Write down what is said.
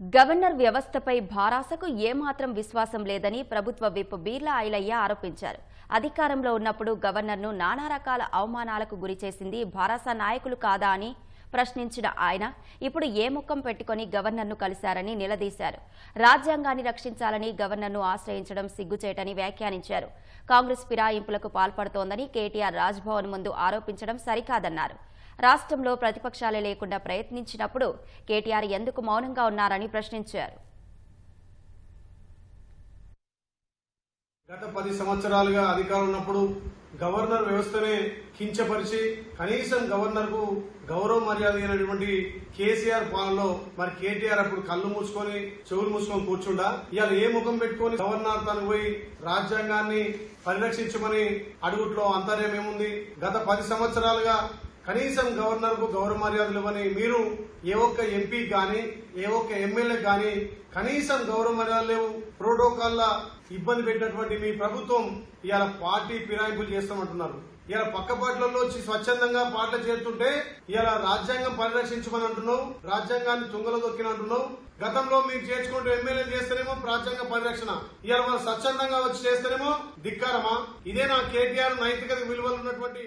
Governor వ్యవస్థపై భారాసకు ఏమాత్రం విశ్వాసం లేదని ప్రభుత్వ విప్ బీర్లా ఐలయ్య ఆరోపించారు. అధికారంలో ఉన్నప్పుడు గవర్నర్ను నానా రకాల అవమానాలకు గురిచేసింది భారాస నాయకులు కాదా అని ప్రశ్నించిన ఆయన ఇప్పుడు ఏ ముఖం పెట్టుకొని గవర్నర్ను కలిశారని నిలదీశారు. రాజ్యాంగాన్ని రక్షించాలని గవర్నర్ను ఆశ్రయించడం సిగ్గుచేటని వ్యాఖ్యానించారు. కాంగ్రెస్ ఫిరాయింపులకు పాల్పడుతోందని కేటీఆర్ రాజ్భవన్ ముందు ఆరోపించడం సరికాదన్నారు. రాష్ట్రంలో ప్రతిపక్షాలే లేకుండా ప్రయత్నించినప్పుడు కేటీఆర్ ఎందుకు మౌనంగా ఉన్నారని ప్రశ్నించారు. గత పది సంవత్సరాలుగా అధికారం ఉన్నప్పుడు గవర్నర్ వ్యవస్థనే కించపరిచి కనీసం గవర్నర్కు గౌరవ మర్యాద అయినటువంటి కేసీఆర్ పాలనలో మరి కేటీఆర్ అప్పుడు కళ్ళు మూసుకొని చెవులు మూసుకొని కూర్చుండా? ఇవాళ ఏ ముఖం పెట్టుకొని గవర్నర్ తను పోయి రాజ్యాంగాన్ని పరిరక్షించమని అడుగుట్లో అంతర్యం ఏముంది? గత పది సంవత్సరాలుగా కనీసం గవర్నర్కు గౌరవ మర్యాదలు ఇవ్వని మీరు ఏ ఒక్క ఎంపీ గాని ఏ ఒక్క ఎమ్మెల్యే గాని కనీసం గౌరవ మర్యాదలు లేవు. ప్రోటోకాల్ ఇబ్బంది పెట్టినటువంటి మీ ప్రభుత్వం ఇవాళ పార్టీ ఫిరాయింపులు చేస్తామంటున్నారు. ఇలా పక్క పార్టీలలో వచ్చి స్వచ్ఛందంగా పాటలు చేస్తుంటే ఇలా రాజ్యాంగం పరిరక్షించమని అంటున్నావు రాజ్యాంగాన్ని తుంగలో దొక్కిన అంటున్నావు. గతంలో మీరు చేర్చుకుంటూ ఎమ్మెల్యే చేస్తేనేమో రాజ్యాంగ పరిరక్షణ ఇలా వాళ్ళు స్వచ్ఛందంగా వచ్చి చేస్తేనేమో ధిక్కారమా? ఇదే నా కేటీఆర్ నైతికత విలువలు ఉన్నటువంటి